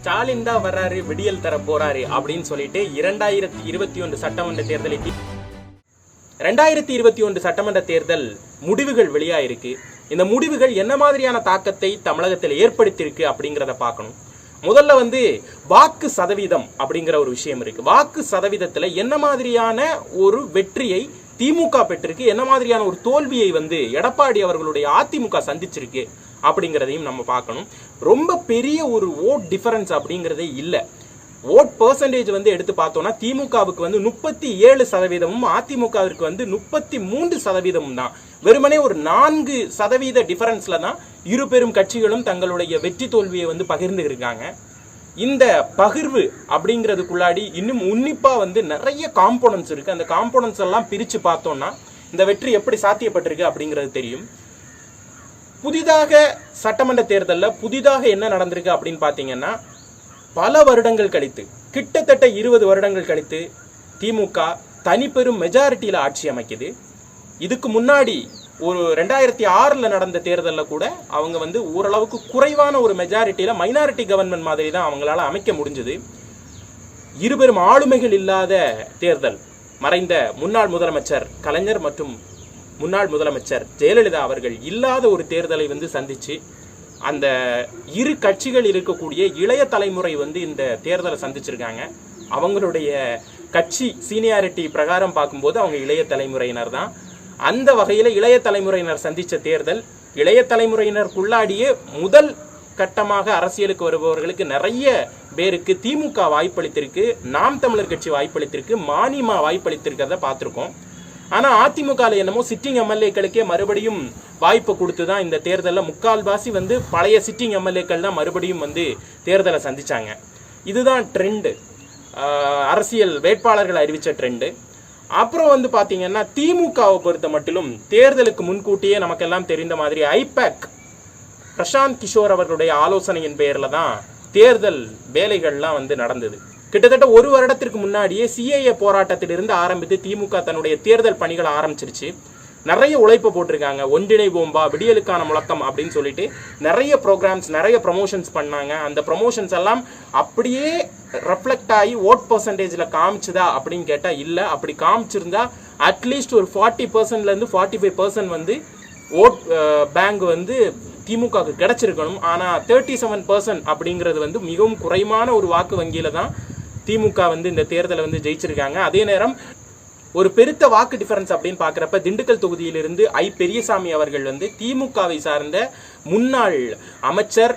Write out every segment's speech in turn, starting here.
ஸ்டாலின் தான் வர்றாரு விடியல் தர போறாரு அப்படின்னு சொல்லிட்டு இரண்டாயிரத்தி இருபத்தி ஒன்று சட்டமன்ற தேர்தலை ரெண்டாயிரத்தி இருபத்தி ஒன்று சட்டமன்ற தேர்தல் முடிவுகள் வெளியாயிருக்கு. இந்த முடிவுகள் என்ன மாதிரியான தாக்கத்தை தமிழகத்தில் ஏற்படுத்தியிருக்கு அப்படிங்கிறத பார்க்கணும். முதல்ல வந்து வாக்கு சதவீதம் அப்படிங்கிற ஒரு விஷயம் இருக்கு. வாக்கு சதவீதத்துல என்ன மாதிரியான ஒரு வெற்றியை திமுக பெற்றிருக்கு? என்ன மாதிரியான ஒரு தோல்வியை வந்து எடப்பாடி அவர்களுடைய அதிமுக சந்திச்சிருக்கு? அப்படிங்கிறதையும் நம்ம பார்க்கணும். ரொம்ப பெரிய ஒரு ஓட் டிஃபரன்ஸ் அப்படிங்கிறதே இல்லை. ஓட் பர்சன்டேஜ் வந்து எடுத்து பார்த்தோம்னா திமுகவுக்கு வந்து முப்பத்தி ஏழு சதவீதமும் அதிமுகவிற்கு வந்து முப்பத்தி மூன்று சதவீதமும் தான். வெறுமனே ஒரு நான்கு சதவீத டிஃபரன்ஸ்ல தான் இரு பெரும் கட்சிகளும் தங்களுடைய வெற்றி தோல்வியை வந்து பகிர்ந்து இருக்காங்க. இந்த பகிர்வு அப்படிங்கிறதுக்குள்ளாடி இன்னும் உன்னிப்பா வந்து நிறைய காம்போனன்ட்ஸ் இருக்கு. அந்த காம்போனன்ட்ஸ் எல்லாம் பிரிச்சு பார்த்தோம்னா இந்த வெற்றி எப்படி சாத்தியப்பட்டிருக்கு அப்படிங்கிறது தெரியும். புதிதாக சட்டமன்ற தேர்தலில் புதிதாக என்ன நடந்திருக்கு அப்படின்னு பார்த்தீங்கன்னா பல வருடங்கள் கழித்து கிட்டத்தட்ட இருபது வருடங்கள் கழித்து திமுக தனிப்பெரும் மெஜாரிட்டியில் ஆட்சி அமைக்குது. இதுக்கு முன்னாடி ஒரு ரெண்டாயிரத்தி ஆறில் நடந்த தேர்தலில் கூட அவங்க வந்து ஓரளவுக்கு குறைவான ஒரு மெஜாரிட்டியில் மைனாரிட்டி கவர்மெண்ட் மாதிரி தான் அவங்களால அமைக்க முடிஞ்சது. இருபெரும் ஆளுமைகள் இல்லாத தேர்தல் மறைந்த முன்னாள் முதலமைச்சர் கலைஞர் மற்றும் முன்னாள் முதலமைச்சர் ஜெயலலிதா அவர்கள் இல்லாத ஒரு தேர்தலை வந்து சந்திச்சு அந்த இரு கட்சிகள் இருக்கக்கூடிய இளைய தலைமுறை வந்து இந்த தேர்தலை சந்திச்சிருக்காங்க. அவங்களுடைய கட்சி சீனியாரிட்டி பிரகாரம் பார்க்கும்போது அவங்க இளைய தலைமுறையினர் தான். அந்த வகையில் இளைய தலைமுறையினர் சந்தித்த தேர்தல் இளைய தலைமுறையினருக்குள்ளாடியே முதல் கட்டமாக அரசியலுக்கு வருபவர்களுக்கு நிறைய பேருக்கு திமுக வாய்ப்பளித்திருக்கு நாம் தமிழர் கட்சி வாய்ப்பளித்திருக்கு மானிமா வாய்ப்பளித்திருக்கிறத பார்த்துருக்கோம். ஆனா அதிமுக என்னமோ சிட்டிங் எம்எல்ஏக்களுக்கே மறுபடியும் வாய்ப்பு கொடுத்து தான் இந்த தேர்தலில் முக்கால்வாசி வந்து பழைய சிட்டிங் எம்எல்ஏக்கள் தான் மறுபடியும் வந்து தேர்தலை சந்திச்சாங்க. இதுதான் ட்ரெண்டு அரசியல் வேட்பாளர்கள் அறிவித்த ட்ரெண்டு அப்புறம் வந்து பார்த்தீங்கன்னா திமுகவை பொறுத்த மட்டிலும் தேர்தலுக்கு முன்கூட்டியே நமக்கெல்லாம் தெரிந்த மாதிரி ஐபேக் பிரசாந்த் கிஷோர் அவர்களுடைய ஆலோசனையின் பெயரில் தான் தேர்தல் வேலைகள்லாம் வந்து நடந்தது. கிட்டத்தட்ட ஒரு வருடத்திற்கு முன்னாடியே சிஏஏ போராட்டத்திலிருந்து ஆரம்பித்து திமுக தன்னுடைய தேர்தல் பணிகளை ஆரம்பிச்சிருச்சு. நிறைய உழைப்பு போட்டிருக்காங்க. ஒன்றிணைவோம்பா விடியலுக்கான முழக்கம் அப்படின்னு சொல்லிட்டு நிறைய ப்ரோக்ராம்ஸ் நிறைய ப்ரமோஷன்ஸ் பண்ணாங்க. அந்த ப்ரமோஷன்ஸ் எல்லாம் அப்படியே ரெஃப்ளெக்ட் ஆகி ஓட் பர்சன்டேஜில் காமிச்சுதா அப்படின்னு கேட்டால் இல்லை. அப்படி காமிச்சிருந்தா அட்லீஸ்ட் ஒரு ஃபார்ட்டி பர்சன்ட்லேருந்து ஃபார்ட்டி ஃபைவ் பர்சன்ட் வந்து ஓட் பேங்க் வந்து திமுகவுக்கு கிடைச்சிருக்கணும். ஆனால் தேர்ட்டி செவன் பர்சன்ட் அப்படிங்கிறது வந்து மிகவும் குறைவான ஒரு வாக்கு வங்கியில தான் திமுக வந்து இந்த தேர்தலை வந்து ஜெயிச்சிருக்காங்க. அதே நேரம் ஒரு பெருத்த வாக்கு டிஃபரன்ஸ் அப்படின்னு பார்க்குறப்ப திண்டுக்கல் தொகுதியிலிருந்து ஐ பெரியசாமி அவர்கள் வந்து திமுகவை சார்ந்த முன்னாள் அமைச்சர்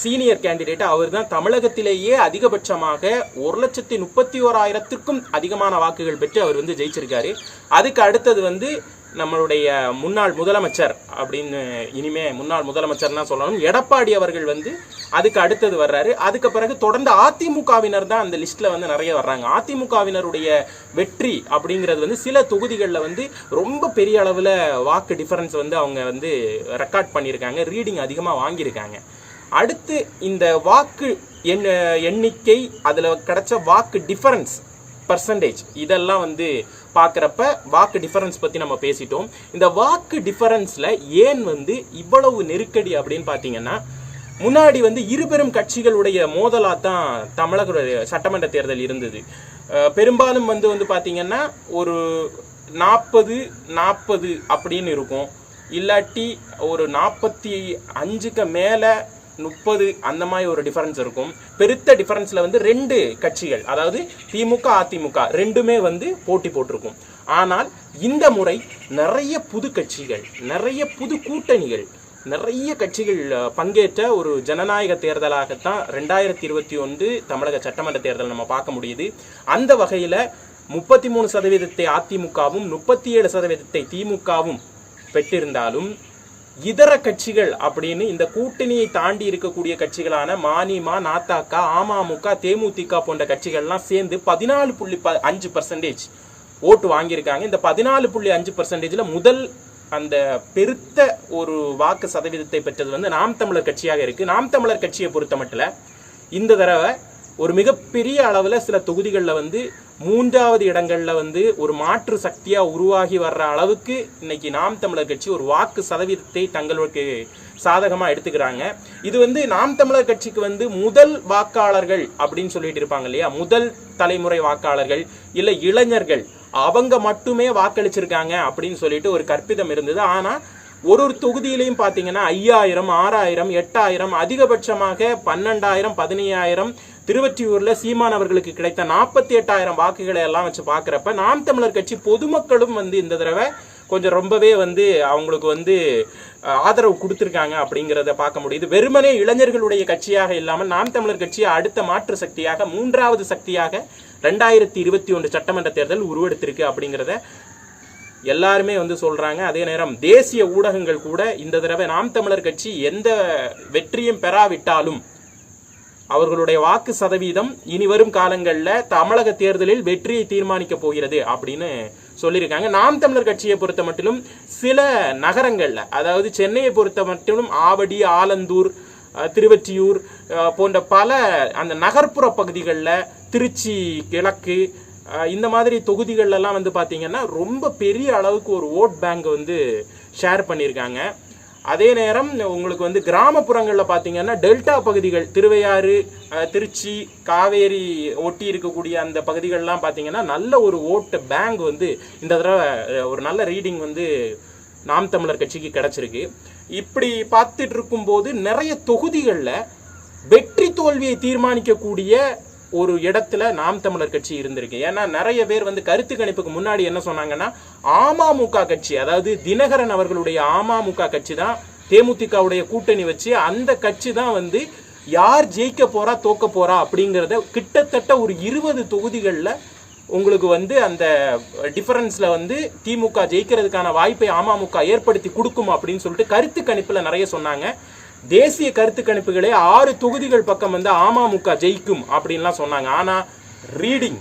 சீனியர் கேண்டிடேட் அவர் தான் தமிழகத்திலேயே அதிகபட்சமாக ஒரு லட்சத்தி முப்பத்தி ஓராயிரத்துக்கும் அதிகமான வாக்குகள் பெற்று அவர் வந்து ஜெயிச்சிருக்காரு. அதுக்கு அடுத்தது வந்து நம்மளுடைய முன்னாள் முதலமைச்சர் அப்படின்னு இனிமே முன்னாள் முதலமைச்சர் தான் சொல்லணும். எடப்பாடி அவர்கள் வந்து அதுக்கு அடுத்தது வர்றாரு. அதுக்கு பிறகு தொடர்ந்து அதிமுகவினர் தான் அந்த லிஸ்ட்ல வந்து நிறைய வர்றாங்க. அதிமுகவினருடைய வெற்றி அப்படிங்கிறது வந்து சில தொகுதிகளில் வந்து ரொம்ப பெரிய அளவில் வாக்கு டிஃபரன்ஸ் வந்து அவங்க வந்து ரெக்கார்ட் பண்ணியிருக்காங்க. ரீடிங் அதிகமாக வாங்கியிருக்காங்க. அடுத்து இந்த வாக்கு எண் எண்ணிக்கை அதில் கிடைச்ச வாக்கு டிஃபரன்ஸ் பர்சன்டேஜ் இதெல்லாம் வந்து பார்க்குறப்ப வாக்கு டிஃபரன்ஸ் பற்றி நம்ம பேசிட்டோம். இந்த வாக்கு டிஃபரன்ஸில் ஏன் வந்து இவ்வளவு நெருக்கடி அப்படின்னு பார்த்தீங்கன்னா முன்னாடி வந்து இருபெரும் கட்சிகளுடைய மோதலாக தான் தமிழக சட்டமன்ற தேர்தல் இருந்தது. பெரும்பாலும் வந்து வந்து பார்த்தீங்கன்னா ஒரு நாற்பது நாற்பது அப்படின்னு இருக்கும். இல்லாட்டி ஒரு நாற்பத்தி அஞ்சுக்கு மேலே முப்பது அந்த மாதிரி ஒரு டிஃபரன்ஸ் இருக்கும். பெருத்த டிஃபரன்ஸில் வந்து ரெண்டு கட்சிகள் அதாவது திமுக அதிமுக ரெண்டுமே வந்து போட்டி போட்டிருக்கும். ஆனால் இந்த முறை நிறைய புது கட்சிகள் நிறைய புது கூட்டணிகள் நிறைய கட்சிகள் பங்கேற்ற ஒரு ஜனநாயக தேர்தலாகத்தான் ரெண்டாயிரத்தி இருபத்தி ஒன்று தமிழக சட்டமன்ற தேர்தல் நம்ம பார்க்க முடியுது. அந்த வகையில் முப்பத்தி மூணு சதவீதத்தை அதிமுகவும் முப்பத்தி ஏழு சதவீதத்தை திமுகவும் பெற்றிருந்தாலும் இதர கட்சிகள் அப்படின்னு இந்த கூட்டணியை தாண்டி இருக்கக்கூடிய கட்சிகளான மானிமா நாத்தாக்கா அமமுக தேமுதிக போன்ற கட்சிகள்லாம் சேர்ந்து பதினாலு புள்ளி ப அஞ்சு பர்சன்டேஜ் ஓட்டு வாங்கியிருக்காங்க. இந்த பதினாலு புள்ளி அஞ்சு பர்சன்டேஜில் முதல் அந்த பெருத்த ஒரு வாக்கு சதவீதத்தை பெற்றது வந்து நாம் தமிழர் கட்சியாக இருக்கு. நாம் தமிழர் கட்சியை பொறுத்த மட்டும் இந்த தடவை ஒரு மிகப்பெரிய அளவில் சில தொகுதிகளில் வந்து மூன்றாவது இடங்கள்ல வந்து ஒரு மாற்று சக்தியா உருவாகி வர்ற அளவுக்கு இன்னைக்கு நாம் தமிழர் கட்சி ஒரு வாக்கு சதவீதத்தை தங்களுக்கு சாதகமா எடுத்துக்கிறாங்க. இது வந்து நாம் தமிழர் கட்சிக்கு வந்து முதல் வாக்காளர்கள் அப்படின்னு சொல்லிட்டு இருப்பாங்க இல்லையா? முதல் தலைமுறை வாக்காளர்கள் இல்ல இளைஞர்கள். அவங்க மட்டுமே வாக்களிச்சிருக்காங்க அப்படின்னு சொல்லிட்டு ஒரு கற்பிதம் இருந்தது. ஆனா ஒரு ஒரு தொகுதியிலையும் பார்த்தீங்கன்னா ஐயாயிரம் ஆறாயிரம் எட்டாயிரம் அதிகபட்சமாக பன்னெண்டாயிரம் பதினையாயிரம் திருவற்றியூரில் சீமான் அவர்களுக்கு கிடைத்த நாற்பத்தி எட்டாயிரம் வாக்குகளை எல்லாம் வச்சு பார்க்குறப்ப நாம் தமிழர் கட்சி பொதுமக்களும் வந்து இந்த தடவை கொஞ்சம் ரொம்பவே வந்து அவங்களுக்கு வந்து ஆதரவு கொடுத்துருக்காங்க அப்படிங்கிறத பார்க்க முடியுது. வெறுமனே இளைஞர்களுடைய கட்சியாக இல்லாமல் நாம் தமிழர் கட்சி அடுத்த மாற்று சக்தியாக மூன்றாவது சக்தியாக ரெண்டாயிரத்தி இருபத்தி ஒன்று சட்டமன்ற தேர்தல் உருவெடுத்திருக்கு அப்படிங்கிறத எல்லாருமே வந்து சொல்கிறாங்க அதே நேரம் தேசிய ஊடகங்கள் கூட இந்த தடவை நாம் தமிழர் கட்சி எந்த வெற்றியும் பெறாவிட்டாலும் அவர்களுடைய வாக்கு சதவீதம் இனி வரும் காலங்களில் தமிழக தேர்தலில் வெற்றியை தீர்மானிக்க போகிறது அப்படின்னு சொல்லியிருக்காங்க. நாம் தமிழர் கட்சியை பொறுத்த மட்டிலும் சில நகரங்களில் அதாவது சென்னையை பொறுத்த மட்டிலும் ஆவடி ஆலந்தூர் திருவற்றியூர் போன்ற பல அந்த நகர்ப்புற பகுதிகளில் திருச்சி கிழக்கு இந்த மாதிரி தொகுதிகளெல்லாம் வந்து பார்த்தீங்கன்னா ரொம்ப பெரிய அளவுக்கு ஒரு ஓட் பேங்க் வந்து ஷேர் பண்ணியிருக்காங்க. அதே நேரம் உங்களுக்கு வந்து கிராமப்புறங்களில் பார்த்தீங்கன்னா டெல்டா பகுதிகள் திருவையாறு திருச்சி காவேரி ஒட்டி இருக்கக்கூடிய அந்த பகுதிகள்லாம் பார்த்தீங்கன்னா நல்ல ஒரு ஓட்டு பேங்க் வந்து இந்த தடவை ஒரு நல்ல ரீடிங் வந்து நாம் தமிழர் கட்சிக்கு கிடச்சிருக்கு. இப்படி பார்த்துட்டு இருக்கும்போது நிறைய தொகுதிகளில் வெற்றி தோல்வியை தீர்மானிக்கக்கூடிய ஒரு இடத்துல நாம் தமிழர் கட்சி இருந்திருக்கு. ஏன்னா நிறைய பேர் வந்து கருத்து கணிப்புக்கு முன்னாடி என்ன சொன்னாங்கன்னா அமமுக கட்சி அதாவது தினகரன் அவர்களுடைய அமமுக கட்சி தான் தேமுதிகவுடைய கூட்டணி வச்சு அந்த கட்சி தான் வந்து யார் ஜெயிக்க போறா தோக்க போறா அப்படிங்கிறத கிட்டத்தட்ட ஒரு இருபது தொகுதிகளில் உங்களுக்கு வந்து அந்த டிஃபரன்ஸில் வந்து திமுக ஜெயிக்கிறதுக்கான வாய்ப்பை அமமுக ஏற்படுத்தி கொடுக்கும் அப்படின்னு சொல்லிட்டு கருத்து கணிப்பில் நிறைய சொன்னாங்க. தேசிய கருத்து கணிப்புகளே ஆறு தொகுதிகள் பக்கம் வந்து அமமுக ஜெயிக்கும் அப்படின்லாம் சொன்னாங்க. ஆனால் ரீடிங்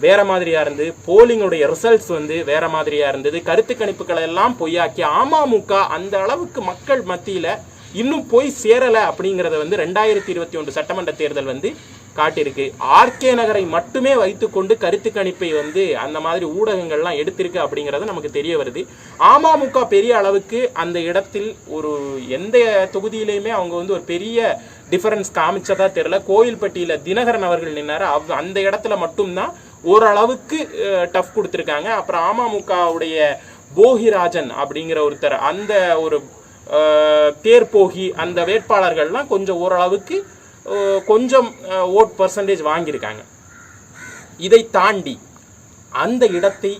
வேற மாதிரியா இருந்து போலிங்குடைய ரிசல்ட்ஸ் வந்து வேற மாதிரியா இருந்தது. கருத்து கணிப்புகளை எல்லாம் பொய்யாக்கி அமமுக அந்த அளவுக்கு மக்கள் மத்தியில இன்னும் போய் சேரல அப்படிங்கறத வந்து ரெண்டாயிரத்தி இருபத்தி ஒன்று சட்டமன்ற தேர்தல் வந்து காட்டியிருக்கு. ஆர்கே நகரை மட்டுமே வைத்துக்கொண்டு கருத்து கணிப்பை வந்து அந்த மாதிரி ஊடகங்கள்லாம் எடுத்திருக்கு அப்படிங்கிறது நமக்கு தெரிய வருது. அமமுக பெரிய அளவுக்கு அந்த இடத்தில் ஒரு எந்த தொகுதியிலையுமே அவங்க வந்து ஒரு பெரிய டிஃபரன்ஸ் காமிச்சதா தெரியல. கோயில்பட்டியில் தினகரன் அவர்கள் நின்னார். அவ் அந்த இடத்துல மட்டும்தான் ஓரளவுக்கு டஃப் கொடுத்துருக்காங்க. அப்புறம் அமமுகவுடைய போகிராஜன் அப்படிங்கிற ஒருத்தர் அந்த ஒரு தேர்போகி அந்த வேட்பாளர்கள்லாம் கொஞ்சம் ஓரளவுக்கு கொஞ்சம் ஓட் பர்சன்டேஜ் வாங்கியிருக்காங்க. இதை தாண்டி அந்த இடத்தை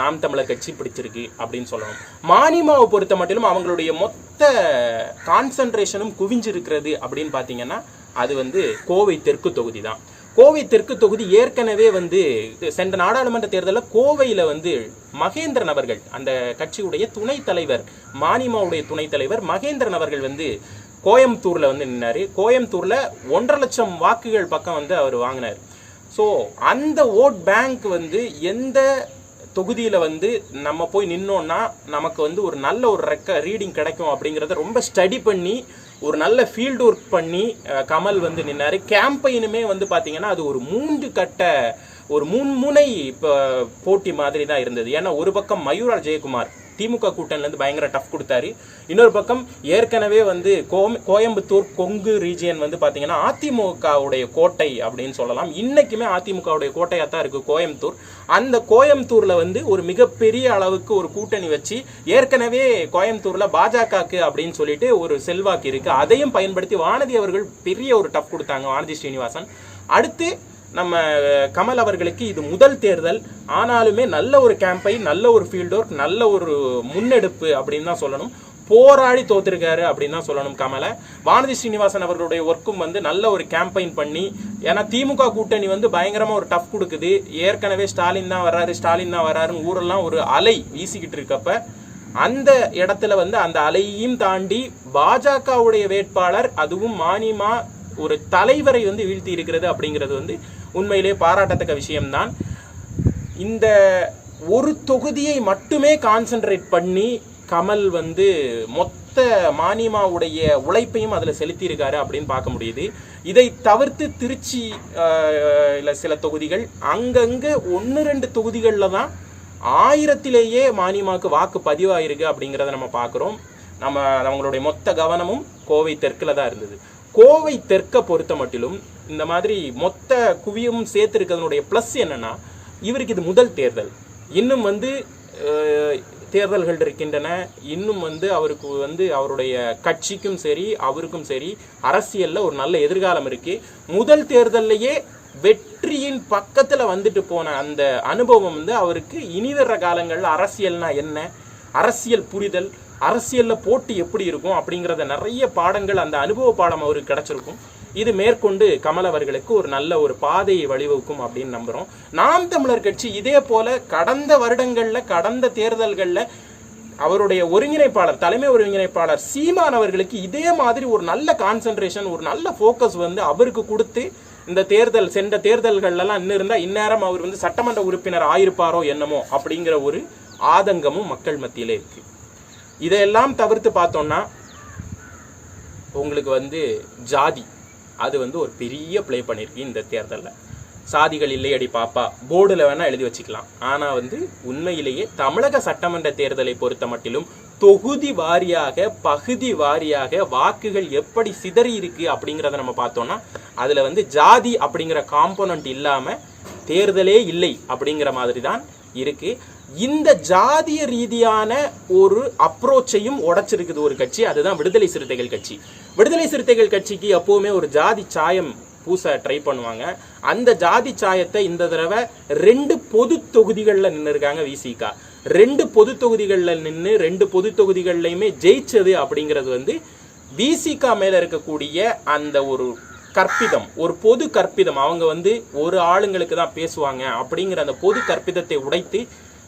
நாம் தமிழர் கட்சி பிடிச்சிருக்கு அப்படின்னு சொல்லணும். மானிமாவை பொறுத்த மட்டிலும் அவங்களுடைய மொத்த கான்சன்ட்ரேஷனும் குவிஞ்சிருக்கிறது அப்படின்னு பார்த்தீங்கன்னா அது வந்து கோவை தெற்கு தொகுதி தான் கோவை தெற்கு தொகுதி ஏற்கனவே வந்து சென்ற நாடாளுமன்ற தேர்தலில் கோவையில் வந்து மகேந்திரன் அவர்கள் அந்த கட்சியுடைய துணைத் தலைவர் மானிமாவுடைய துணைத் தலைவர் மகேந்திரன் அவர்கள் வந்து கோயம்புத்தூரில் வந்து நின்னார். கோயம்புத்தூரில் ஒன்றரை லட்சம் வாக்குகள் பக்கம் வந்து அவர் வாங்கினார். ஸோ அந்த ஓட் பேங்க் வந்து எந்த தொகுதியில் வந்து நம்ம போய் நின்னோன்னா நமக்கு வந்து ஒரு நல்ல ஒரு ரெக்க ரீடிங் கிடைக்கும் அப்படிங்கிறத ரொம்ப ஸ்டடி பண்ணி ஒரு நல்ல ஃபீல்டு ஒர்க் பண்ணி கமல் வந்து நின்னார். கேம்பெயினுமே வந்து பார்த்தீங்கன்னா அது ஒரு மூன்று கட்ட ஒரு முன்முனை இப்போ போட்டி மாதிரி தான் இருந்தது. ஏன்னா ஒரு பக்கம் மயூரா ஜெயக்குமார். திமுக கூட்டணிலேருந்து பயங்கர டஃப் கொடுத்தாரு. இன்னொரு பக்கம் ஏற்கனவே வந்து கோம் கோயம்புத்தூர் கொங்கு ரீஜியன் வந்து பார்த்தீங்கன்னா அதிமுகவுடைய கோட்டை அப்படின்னு சொல்லலாம். இன்றைக்குமே அதிமுகவுடைய கோட்டையாக தான் இருக்குது கோயம்புத்தூர். அந்த கோயம்புத்தூரில் வந்து ஒரு மிகப்பெரிய அளவுக்கு ஒரு கூட்டணி வச்சு ஏற்கனவே கோயம்புத்தூரில் பாஜகக்கு அப்படின்னு சொல்லிட்டு ஒரு செல்வாக்கு இருக்குது அதையும் பயன்படுத்தி வானதி அவர்கள் பெரிய ஒரு டஃப் கொடுத்தாங்க வானதி ஸ்ரீனிவாசன். அடுத்து நம்ம கமல் அவர்களுக்கு இது முதல் தேர்தல். ஆனாலுமே நல்ல ஒரு கேம்பெயின் நல்ல ஒரு ஃபீல்ட் ஒர்க் நல்ல ஒரு முன்னெடுப்பு அப்படின்னு தான் சொல்லணும். போராடி தோத்திருக்காரு அப்படின்னு தான் சொல்லணும் கமலை. வானதி ஸ்ரீனிவாசன் அவர்களுடைய ஒர்க்கும் வந்து நல்ல ஒரு கேம்பெயின் பண்ணி ஏன்னா திமுக கூட்டணி வந்து பயங்கரமாக ஒரு டஃப் கொடுக்குது. ஏற்கனவே ஸ்டாலின் தான் வர்றாரு ஸ்டாலின் தான் வர்றாருன்னு ஊரெல்லாம் ஒரு அலை வீசிக்கிட்டு இருக்கப்ப அந்த இடத்துல வந்து அந்த அலையையும் தாண்டி பாஜகவுடைய வேட்பாளர் அதுவும் மானியமா ஒரு தலைவரை வந்து வீழ்த்தி இருக்கிறது அப்படிங்கிறது வந்து உண்மையிலே பாராட்டத்தக்க விஷயம்தான். இந்த ஒரு தொகுதியை மட்டுமே கான்சென்ட்ரேட் பண்ணி கமல் வந்து மொத்த மானிமாவுடைய உழைப்பையும் அதில் செலுத்தியிருக்காரு அப்படின்னு பார்க்க முடியுது. இதை தவிர்த்து திருச்சி இல்லை சில தொகுதிகள் அங்கங்கே ஒன்று ரெண்டு தொகுதிகளில் தான் ஆயிரத்திலேயே மானிமாவுக்கு வாக்கு பதிவாயிருக்கு அப்படிங்கிறத நம்ம பார்க்குறோம். நம்ம அவங்களுடைய மொத்த கவனமும் கோவை தெற்கில் தான் இருந்தது. கோவை தெற்க பொறுத்த மட்டிலும் இந்த மாதிரி மொத்த குவியும் சேர்த்துருக்கிறதுனுடைய ப்ளஸ் என்னென்னா இவருக்கு இது முதல் தேர்தல். இன்னும் வந்து தேர்தல்கள் இருக்கின்றன. இன்னும் வந்து அவருக்கு வந்து அவருடைய கட்சிக்கும் சரி அவருக்கும் சரி அரசியலில் ஒரு நல்ல எதிர்காலம் இருக்கு. முதல் தேர்தல்லையே வெற்றியின் பக்கத்தில் வந்துட்டு போன அந்த அனுபவம் வந்து அவருக்கு இனி வர்ற காலங்கள்ல அரசியல்னா என்ன? அரசியல் புரிதல் அரசியலில் போட்டி எப்படி இருக்கும் அப்படிங்கிறத நிறைய பாடங்கள் அந்த அனுபவ பாடம் அவருக்கு கிடச்சிருக்கும். இது மேற்கொண்டு கமல் அவர்களுக்கு ஒரு நல்ல ஒரு பாதையை வழிவகுக்கும் அப்படின்னு நம்புறோம். நாம் தமிழர் கட்சி இதே போல கடந்த வருடங்கள்ல கடந்த தேர்தல்கள்ல அவருடைய ஒருங்கிணைப்பாளர் தலைமை ஒருங்கிணைப்பாளர் சீமான் அவர்களுக்கு இதே மாதிரி ஒரு நல்ல கான்சென்ட்ரேஷன் ஒரு நல்ல ஃபோக்கஸ் வந்து அவருக்கு கொடுத்து இந்த தேர்தல் சென்ற தேர்தல்கள்லாம் இன்னும் இருந்தா இந்நேரம் அவர் வந்து சட்டமன்ற உறுப்பினர் ஆயிருப்பாரோ என்னமோ அப்படிங்கிற ஒரு ஆதங்கமும் மக்கள் மத்தியில் இருக்கு. இதையெல்லாம் தவிர்த்து பார்த்தோம்னா உங்களுக்கு வந்து ஜாதி. அது வந்து ஒரு பெரிய ப்ளே பண்ணியிருக்கு இந்த தேர்தலில். சாதிகள் இல்லையடி பாப்பா போர்டில் வேணால் எழுதி வச்சுக்கலாம். ஆனால் வந்து உண்மையிலேயே தமிழக சட்டமன்ற தேர்தலை பொறுத்த மட்டிலும் தொகுதி வாரியாக பகுதி வாரியாக வாக்குகள் எப்படி சிதறி இருக்கு அப்படிங்கிறத நம்ம பார்த்தோம்னா அதில் வந்து ஜாதி அப்படிங்கிற காம்போனன்ட் இல்லாமல் தேர்தலே இல்லை அப்படிங்கிற மாதிரி தான் இருக்கு. இந்த ஜாதிய ரீதியான ஒரு அப்ரோச்சையும் உடைச்சிருக்குது ஒரு கட்சி அதுதான் விடுதலை சிறுத்தைகள் கட்சி. விடுதலை சிறுத்தைகள் கட்சிக்கு எப்போவுமே ஒரு ஜாதி சாயம் பூச ட்ரை பண்ணுவாங்க. அந்த ஜாதி சாயத்தை இந்த தடவை ரெண்டு பொது தொகுதிகளில் நின்று இருக்காங்க விசிகா ரெண்டு பொது தொகுதிகளில் நின்று ரெண்டு பொது தொகுதிகள்லையுமே ஜெயிச்சது அப்படிங்கிறது வந்து விசிகா மேல இருக்கக்கூடிய அந்த ஒரு கற்பிதம் ஒரு பொது கற்பிதம். அவங்க வந்து ஒரு ஆளுங்களுக்கு தான் பேசுவாங்க அப்படிங்கிற அந்த பொது கற்பிதத்தை உடைத்து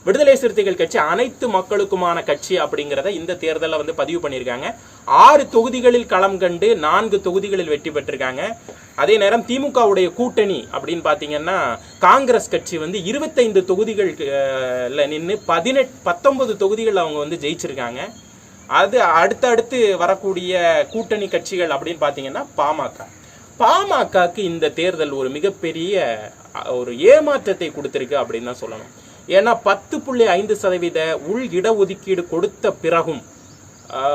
விடுதலை சிறுத்தைகள் கட்சி அனைத்து மக்களுக்குமான கட்சி அப்படிங்கிறத இந்த தேர்தலில் வந்து பதிவு பண்ணியிருக்காங்க. ஆறு தொகுதிகளில் களம் கண்டு நான்கு தொகுதிகளில் வெற்றி பெற்றிருக்காங்க. அதே நேரம் திமுகவுடைய கூட்டணி அப்படின்னு பார்த்தீங்கன்னா காங்கிரஸ் கட்சி வந்து இருபத்தைந்து தொகுதிகள் நின்று பதினெட் பத்தொன்பது தொகுதிகள் அவங்க வந்து ஜெயிச்சிருக்காங்க. அது அடுத்தடுத்து வரக்கூடிய கூட்டணி கட்சிகள் அப்படின்னு பார்த்தீங்கன்னா பாமக. பாமகக்கு இந்த தேர்தல் ஒரு மிகப்பெரிய ஒரு ஏமாற்றத்தை கொடுத்துருக்கு அப்படின்னு தான் சொல்லணும். ஏன்னா பத்து புள்ளி ஐந்து சதவீத உள் இடஒதுக்கீடு கொடுத்த பிறகும்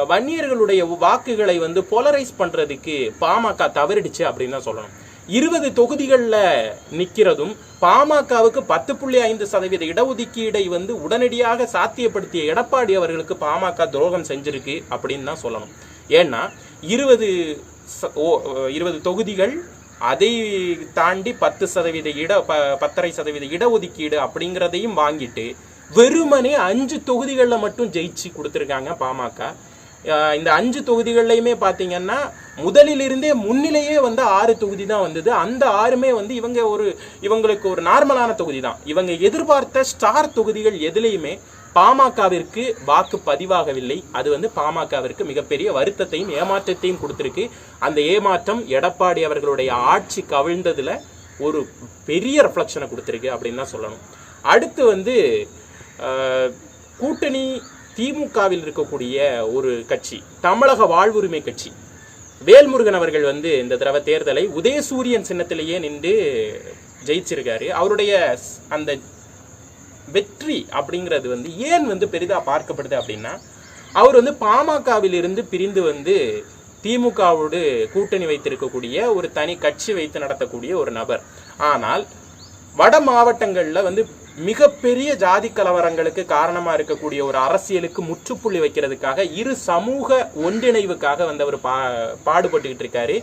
வன்னியர்களுடைய வாக்குகளை வந்து போலரைஸ் பண்ணுறதுக்கு பாமக தவறிடுச்சு அப்படின்னு தான் சொல்லணும். இருபது தொகுதிகளில் நிற்கிறதும் பாமகவுக்கு பத்து புள்ளி ஐந்து சதவீத இடஒதுக்கீடை வந்து உடனடியாக சாத்தியப்படுத்திய எடப்பாடி அவர்களுக்கு பாமக துரோகம் செஞ்சிருக்கு அப்படின்னு தான் சொல்லணும். ஏன்னா இருபது இருபது தொகுதிகள் அதை தாண்டி பத்து சதவீத இட ப- பத்தரை சதவீத இடஒதுக்கீடு அப்படிங்கிறதையும் வாங்கிட்டு வெறுமனே அஞ்சு தொகுதிகளில் மட்டும் ஜெயிச்சு கொடுத்துருக்காங்க பாமக. இந்த அஞ்சு தொகுதிகள்லையுமே பார்த்தீங்கன்னா முதலிலிருந்தே முன்னிலையே வந்து ஆறு தொகுதி தான் வந்தது. அந்த ஆறுமே வந்து இவங்க ஒரு இவங்களுக்கு ஒரு நார்மலான தொகுதி தான். இவங்க எதிர்பார்த்த ஸ்டார் தொகுதிகள் எதுலேயுமே பாமகவிற்கு வாக்கு பதிவாகவில்லை. அது வந்து பாமகவிற்கு மிகப்பெரிய வருத்தத்தையும் ஏமாற்றத்தையும் கொடுத்துருக்கு. அந்த ஏமாற்றம் எடப்பாடி அவர்களுடைய ஆட்சி கவிழ்ந்ததில் ஒரு பெரிய ரெஃப்ளெக்ஷனை கொடுத்துருக்கு அப்படின்னு தான் சொல்லணும். அடுத்து வந்து கூட்டணி திமுகவில் இருக்கக்கூடிய ஒரு கட்சி தமிழக வாழ்வுரிமை கட்சி. வேல்முருகன் அவர்கள் வந்து இந்த தடவை தேர்தலை உதயசூரியன் சின்னத்திலேயே நின்று ஜெயிச்சிருக்காரு. அவருடைய அந்த வெற்றி அப்படிங்கிறது வந்து ஏன் வந்து பெரிதாக பார்க்கப்படுது அப்படின்னா அவர் வந்து பாமகவிலிருந்து பிரிந்து வந்து திமுகவோடு கூட்டணி வைத்திருக்கக்கூடிய ஒரு தனி கட்சி வைத்து நடத்தக்கூடிய ஒரு நபர். ஆனால் வட மாவட்டங்களில் வந்து மிகப்பெரிய ஜாதி கலவரங்களுக்கு காரணமாக இருக்கக்கூடிய ஒரு அரசியலுக்கு முற்றுப்புள்ளி வைக்கிறதுக்காக இரு சமூக ஒன்றிணைவுக்காக வந்து அவர் பா பாடுபட்டுக்கிட்டு இருக்காரு.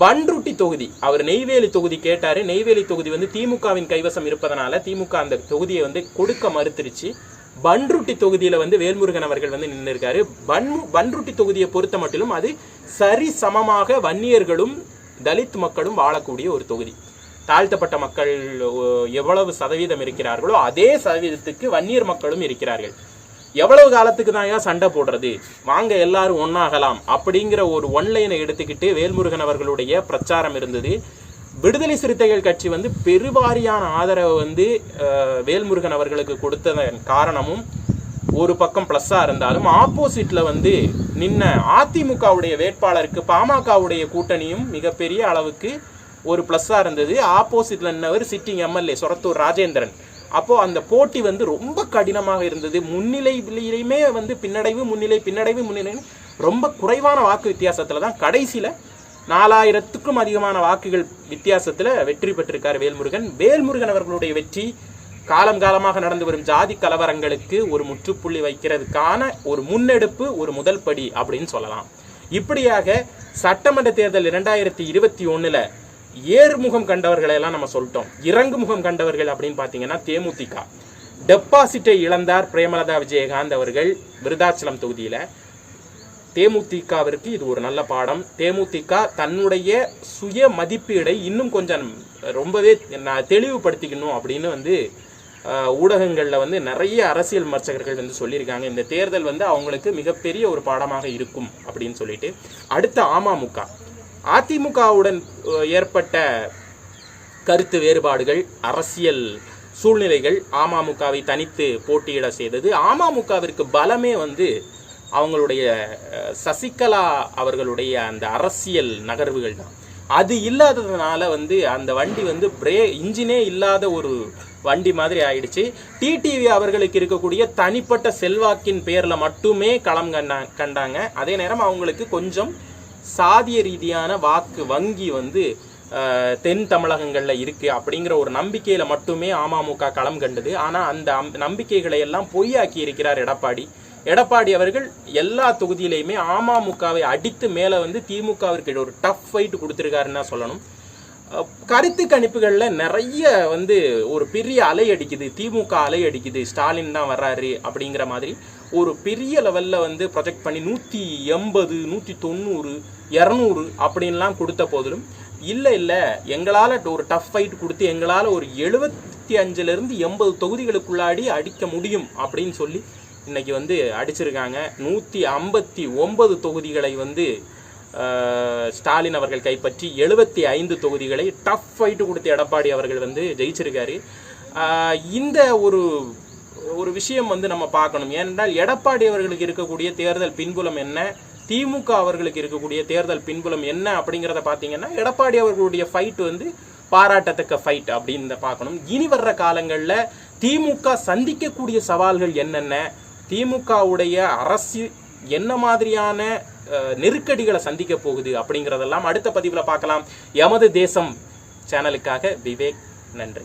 பன்ருட்டி தொகுதி. அவர் நெய்வேலி தொகுதி கேட்டார். நெய்வேலி தொகுதி வந்து திமுகவின் கைவசம் இருப்பதனால திமுக அந்த தொகுதியை வந்து கொடுக்க மறுத்துருச்சு. பன்ருட்டி தொகுதியில் வந்து வேல்முருகன் அவர்கள் வந்து நின்று இருக்காரு பன் பன்ருட்டி தொகுதியை பொறுத்த மட்டிலும் அது சரி சமமாக வன்னியர்களும் தலித் மக்களும் வாழக்கூடிய ஒரு தொகுதி. தாழ்த்தப்பட்ட மக்கள் எவ்வளவு சதவீதம் இருக்கிறார்களோ அதே சதவீதத்துக்கு வன்னியர் மக்களும் இருக்கிறார்கள். எவ்வளவு காலத்துக்கு தான் ஏன் சண்டை போடுறது? வாங்க எல்லாரும் ஒன்னாகலாம் அப்படிங்கிற ஒரு ஒன்லைனை எடுத்துக்கிட்டு வேல்முருகன் அவர்களுடைய பிரச்சாரம் இருந்தது. விடுதலை சிறுத்தைகள் கட்சி வந்து பெருவாரியான ஆதரவை வந்து வேல்முருகன் அவர்களுக்கு கொடுத்ததன் காரணமும் ஒரு பக்கம் ப்ளஸ்ஸாக இருந்தாலும் ஆப்போசிட்டில் வந்து நின்ன அதிமுகவுடைய வேட்பாளருக்கு பாமகவுடைய கூட்டணியும் மிகப்பெரிய அளவுக்கு ஒரு ப்ளஸ்ஸாக இருந்தது. ஆப்போசிட்டில் நின்னவர் சிட்டிங் எம்எல்ஏ சொரத்தூர் ராஜேந்திரன். அப்போ அந்த போட்டி வந்து ரொம்ப கடினமாக இருந்தது. முன்னிலையிலையுமே வந்து பின்னடைவு முன்னிலை பின்னடைவு முன்னிலை ரொம்ப குறைவான வாக்கு வித்தியாசத்துல தான் கடைசியில நாலாயிரத்துக்கும் அதிகமான வாக்குகள் வித்தியாசத்துல வெற்றி பெற்றிருக்கார் வேல்முருகன். வேல்முருகன் அவர்களுடைய வெற்றி காலம் காலமாக நடந்து வரும் ஜாதி கலவரங்களுக்கு ஒரு முற்றுப்புள்ளி வைக்கிறதுக்கான ஒரு முன்னெடுப்பு ஒரு முதல் படி அப்படின்னு சொல்லலாம். இப்படியாக சட்டமன்ற தேர்தல் இரண்டாயிரத்தி இருபத்தி ஒன்றில் ஏர்முகம் கண்டவர்களை எல்லாம் நம்ம சொல்லிட்டோம். இறங்கு முகம் கண்டவர்கள் அப்படின்னு பார்த்தீங்கன்னா தேமுதிக. டெபாசிட்டை இழந்தார் பிரேமலதா விஜயகாந்த் அவர்கள் விருதாச்சலம் தொகுதியில். தேமுதிகவிற்கு இது ஒரு நல்ல பாடம். தேமுதிக தன்னுடைய சுய மதிப்பீடை இன்னும் கொஞ்சம் ரொம்பவே தெளிவுபடுத்திக்கணும் அப்படின்னு வந்து ஊடகங்களில் வந்து நிறைய அரசியல் விமர்சகர்கள் வந்து சொல்லியிருக்காங்க. இந்த தேர்தல் வந்து அவங்களுக்கு மிகப்பெரிய ஒரு பாடமாக இருக்கும் அப்படின்னு சொல்லிட்டு. அடுத்த அமமுக அதிமுகவுடன் ஏற்பட்ட கருத்து வேறுபாடுகள் அரசியல் சூழ்நிலைகள் அமமுகவை தனித்து போட்டியிட செய்தது. அமமுகவிற்கு பலமே வந்து அவங்களுடைய சசிகலா அவர்களுடைய அந்த அரசியல் நகர்வுகள் தான். அது இல்லாததுனால வந்து அந்த வண்டி வந்து பிரே இன்ஜினே இல்லாத ஒரு வண்டி மாதிரி ஆயிடுச்சு. டிடிவி அவர்களுக்கு இருக்கக்கூடிய தனிப்பட்ட செல்வாக்கின் பேரில் மட்டுமே களம் கண்டா கண்டாங்க. அதே நேரம் அவங்களுக்கு கொஞ்சம் சாதிய ரீதியான வாக்கு வங்கி வந்து தென் தமிழகங்களில் இருக்குது அப்படிங்கிற ஒரு நம்பிக்கையில் மட்டுமே அமமுக களம் கண்டது. ஆனால் அந்த அம்- நம்பிக்கைகளை எல்லாம் பொய்யாக்கி இருக்கிறார் எடப்பாடி. எடப்பாடி அவர்கள் எல்லா தொகுதியிலையுமே அமமுகவை அடித்து மேலே வந்து திமுகவிற்கு ஒரு டஃப் ஃபைட் கொடுத்துருக்காருன்னா தான் சொல்லணும். கருத்து கணிப்புகளில் நிறைய வந்து ஒரு பெரிய அலை அடிக்குது. திமுக அலை அடிக்குது. ஸ்டாலின் தான் வர்றாரு அப்படிங்கிற மாதிரி. ஒரு பெரிய லெவலில் வந்து ப்ரொஜெக்ட் பண்ணி நூற்றி எண்பது நூற்றி தொண்ணூறு இரநூறு அப்படின்லாம் கொடுத்த போதிலும் இல்லை இல்லை எங்களால் ஒரு டஃப் ஃபைட் கொடுத்து எங்களால் ஒரு எழுபத்தி அஞ்சுலேருந்து எண்பது தொகுதிகளுக்குள்ளாடி அடிக்க முடியும் அப்படின்னு சொல்லி இன்றைக்கி வந்து அடிச்சிருக்காங்க. நூற்றி ஐம்பத்தி ஒன்பது தொகுதிகளை வந்து ஸ்டாலின் அவர்கள் கைப்பற்றி எழுபத்தி ஐந்து தொகுதிகளை டஃப் ஃபைட்டு கொடுத்த எடப்பாடி அவர்கள் வந்து ஜெயிச்சிருக்காரு. இந்த ஒரு ஒரு விஷயம் வந்து நம்ம பார்க்கணும். ஏனென்றால் எடப்பாடி அவர்களுக்கு இருக்கக்கூடிய தேர்தல் பின்புலம் என்ன? திமுக அவர்களுக்கு இருக்கக்கூடிய தேர்தல் பின்புலம் என்ன அப்படிங்கிறத பார்த்தீங்கன்னா எடப்பாடி அவர்களுடைய ஃபைட் வந்து பாராட்டத்தக்க ஃபைட் அப்படின்னு பார்க்கணும். இனி வர்ற காலங்களில் திமுக சந்திக்கக்கூடிய சவால்கள் என்னென்ன? திமுகவுடைய அரசு என்ன மாதிரியான நெருக்கடிகளை சந்திக்க போகுது அப்படிங்கிறதெல்லாம் அடுத்த பதிவில் பார்க்கலாம். எமது தேசம் சேனலுக்காக விவேக் நன்றி.